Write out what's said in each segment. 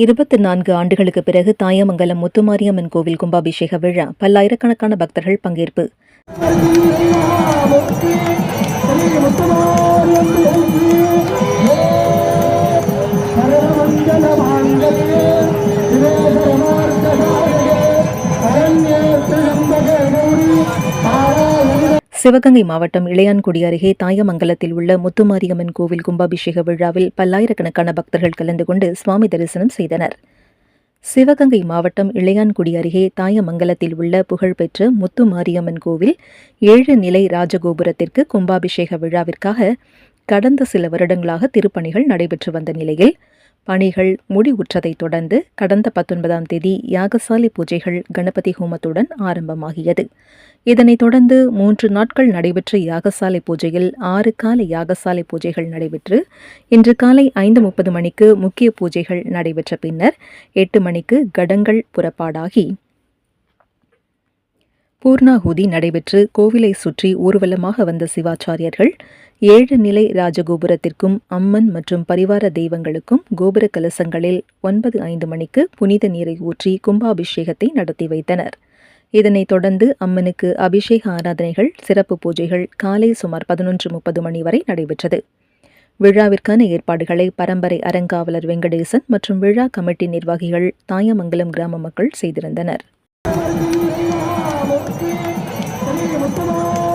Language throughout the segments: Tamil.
இருபத்தி நான்கு ஆண்டுகளுக்கு பிறகு தாயமங்கலம் முத்துமாரியம்மன் கோவில் கும்பாபிஷேக விழா பல்லாயிரக்கணக்கான பக்தர்கள் பங்கேற்பு. சிவகங்கை மாவட்டம் இளையான்குடி அருகே தாயமங்கலத்தில் உள்ள முத்துமாரியம்மன் கோவில் கும்பாபிஷேக விழாவில் பல்லாயிரக்கணக்கான பக்தர்கள் கலந்து கொண்டு சுவாமி தரிசனம் செய்தனர். சிவகங்கை மாவட்டம் இளையான்குடி அருகே தாயமங்கலத்தில் உள்ள புகழ்பெற்ற முத்துமாரியம்மன் கோவில் ஏழு நிலை ராஜகோபுரத்திற்கு கும்பாபிஷேக விழாவிற்காக கடந்த சில வருடங்களாக திருப்பணிகள் நடைபெற்று வந்த நிலையில் பணிகள் முடிவுற்றதைத் தொடர்ந்து கடந்த பத்தொன்பதாம் தேதி யாகசாலை பூஜைகள் கணபதி ஹோமத்துடன் ஆரம்பமாகியது. இதனைத் தொடர்ந்து மூன்று நாட்கள் நடைபெற்ற யாகசாலை பூஜையில் ஆறு கால யாகசாலை பூஜைகள் நடைபெற்று இன்று காலை ஐந்து முப்பது மணிக்கு முக்கிய பூஜைகள் நடைபெற்ற பின்னர் எட்டு மணிக்கு கடங்கள் புறப்பாடாகி பூர்ணாகுதி நடைபெற்று கோவிலை சுற்றி ஊர்வலமாக வந்த சிவாச்சாரியர்கள் ஏழு நிலை ராஜகோபுரத்திற்கும் அம்மன் மற்றும் பரிவார தெய்வங்களுக்கும் கோபுர கலசங்களில் ஒன்பது ஐந்து மணிக்கு புனித நீரை ஊற்றி கும்பாபிஷேகத்தை நடத்தி வைத்தனர். இதனைத் தொடர்ந்து அம்மனுக்கு அபிஷேக ஆராதனைகள் சிறப்பு பூஜைகள் காலை சுமார் பதினொன்று முப்பது மணி வரை நடைபெற்றது. விழாவிற்கான ஏற்பாடுகளை பரம்பரை அறங்காவலர் வெங்கடேசன் மற்றும் விழா கமிட்டி நிர்வாகிகள் தாயமங்கலம் கிராம மக்கள் செய்திருந்தனர். りまし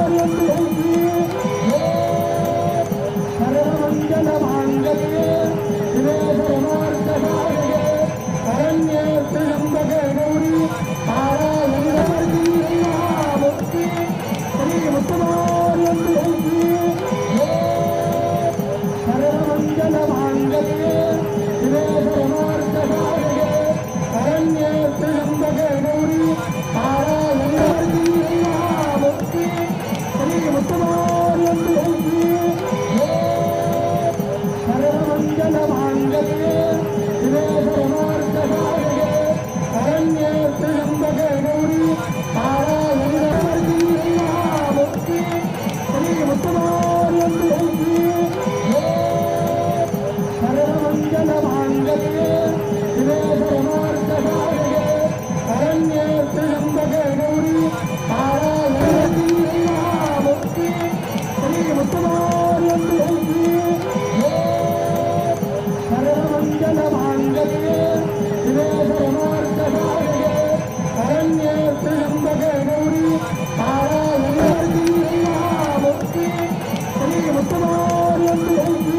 மஞ்சள மாங்கலே にお疲れ様